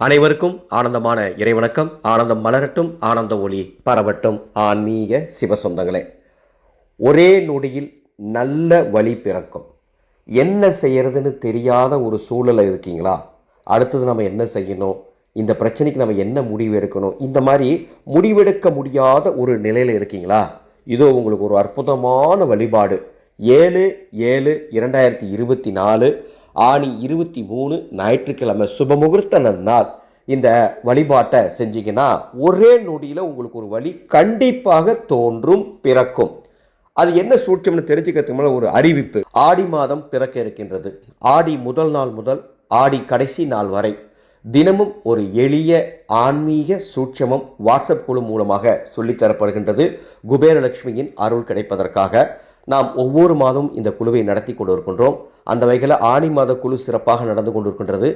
அனைவருக்கும் ஆனந்தமான இறைவணக்கம். ஆனந்தம் மலரட்டும் ஆனந்த ஒளி பரவட்டும். ஆன்மீக சிவசொந்தங்களே ஒரே நொடியில் நல்ல வழி பிறக்கும். என்ன செய்யறதுன்னு தெரியாத ஒரு சூழலை இருக்கீங்களா? அடுத்தது நம்ம என்ன செய்யணும்? இந்த பிரச்சனைக்கு நம்ம என்ன முடிவு எடுக்கணும்? இந்த மாதிரி முடிவெடுக்க முடியாத ஒரு நிலையில் இருக்கீங்களா? இதோ உங்களுக்கு ஒரு அற்புதமான வழிபாடு. ஏழு ஏழு இரண்டாயிரத்தி இருபத்தி நாலு ஆணி இருபத்தி மூணு ஞாயிற்றுக்கிழமை சுபமுகூர்த்த நாள். இந்த வழிபாட்டை செஞ்சீங்கன்னா ஒரே நொடியில் உங்களுக்கு ஒரு வழி கண்டிப்பாக தோன்றும் பிறக்கும். அது என்ன சூட்சம்னு தெரிஞ்சுக்கிறதுக்கு மேலே ஒரு அறிவிப்பு. ஆடி மாதம் பிறக்க இருக்கின்றது. ஆடி முதல் நாள் முதல் ஆடி கடைசி நாள் வரை தினமும் ஒரு எளிய ஆன்மீக சூட்சமம் வாட்ஸ்அப் குழு மூலமாக சொல்லித்தரப்படுகின்றது. குபேரலட்சுமியின் அருள் கிடைப்பதற்காக. நாம் ஒவ்வொரு மாதமும் இந்த குழுவை நடத்தி கொண்டு இருக்கின்றோம் அந்த வகையில் ஆடி மாத குழு சிறப்பாக நடந்து கொண்டிருக்கின்றது.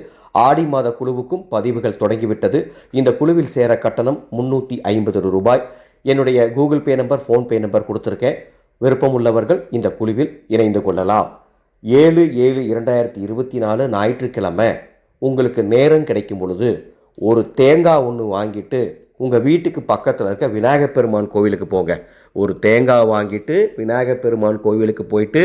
ஆடி மாத குழுவுக்கும் பதிவுகள் தொடங்கிவிட்டது. இந்த குழுவில் சேர கட்டணம் முன்னூற்றி ஐம்பது ரூபாய். என்னுடைய Google Pay number PhonePe number கொடுத்துருக்கேன். விருப்பம் உள்ளவர்கள் இந்த குழுவில் இணைந்து கொள்ளலாம். ஏழு ஏழு இரண்டாயிரத்தி இருபத்தி நாலு ஞாயிற்றுக்கிழமை. உங்களுக்கு நேரம் கிடைக்கும் பொழுது ஒரு தேங்காய் ஒன்று வாங்கிட்டு உங்கள் வீட்டுக்கு பக்கத்தில் இருக்க விநாயகர் பெருமான் கோவிலுக்கு போங்க. ஒரு தேங்காய் வாங்கிட்டு விநாயகர் பெருமான் கோவிலுக்கு போயிட்டு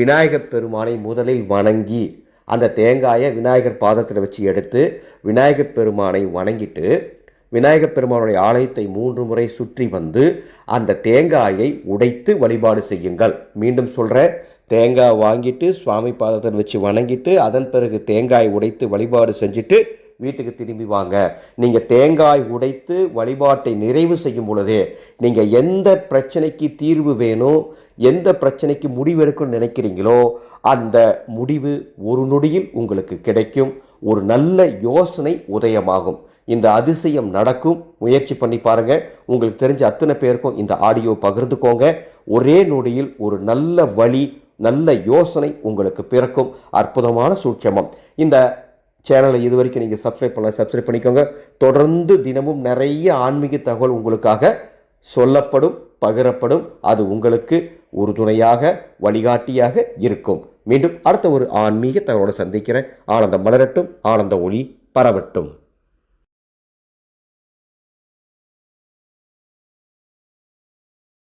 விநாயகர் பெருமானை முதலில் வணங்கி அந்த தேங்காயை விநாயகர் பாதத்தில் வச்சு எடுத்து விநாயகர் பெருமானை வணங்கிட்டு விநாயகர் பெருமானுடைய ஆலயத்தை மூன்று முறை சுற்றி வந்து அந்த தேங்காயை உடைத்து வழிபாடு செய்யுங்கள். மீண்டும் சொல்கிற தேங்காய் வாங்கிட்டு சுவாமி பாதத்தில் வச்சு வணங்கிட்டு அதன் பிறகு தேங்காய் உடைத்து வழிபாடு செஞ்சுட்டு வீட்டுக்கு திரும்பி வாங்க. நீங்கள் தேங்காய் உடைத்து வழிபாட்டை நிறைவு செய்யும் பொழுது நீங்கள் எந்த பிரச்சனைக்கு தீர்வு வேணும் எந்த பிரச்சனைக்கு முடிவெடுக்கணும்னு நினைக்கிறீங்களோ அந்த முடிவு ஒரு நொடியில் உங்களுக்கு கிடைக்கும். ஒரு நல்ல யோசனை உதயமாகும். இந்த அதிசயம் நடக்கும். முயற்சி பண்ணி பாருங்கள் உங்களுக்கு தெரிஞ்ச அத்தனை பேருக்கும் இந்த ஆடியோ பகிர்ந்துக்கோங்க. ஒரே நொடியில் ஒரு நல்ல வழி நல்ல யோசனை உங்களுக்கு பிறக்கும். அற்புதமான சூட்சமம். இந்த சேனலை இது வரைக்கும் நீங்கள் சப்ஸ்கிரைப் பண்ண சப்ஸ்கிரைப் பண்ணிக்கோங்க. தொடர்ந்து தினமும் நிறைய ஆன்மீக தகவல் உங்களுக்காக சொல்லப்படும் பகிரப்படும். அது உங்களுக்கு உறுதுணையாக வழிகாட்டியாக இருக்கும். மீண்டும் அடுத்த ஒரு ஆன்மீக தகவலோடு சந்திக்கிறேன். ஆனந்தம் மலரட்டும் ஆனந்த ஒளி பரவட்டும்.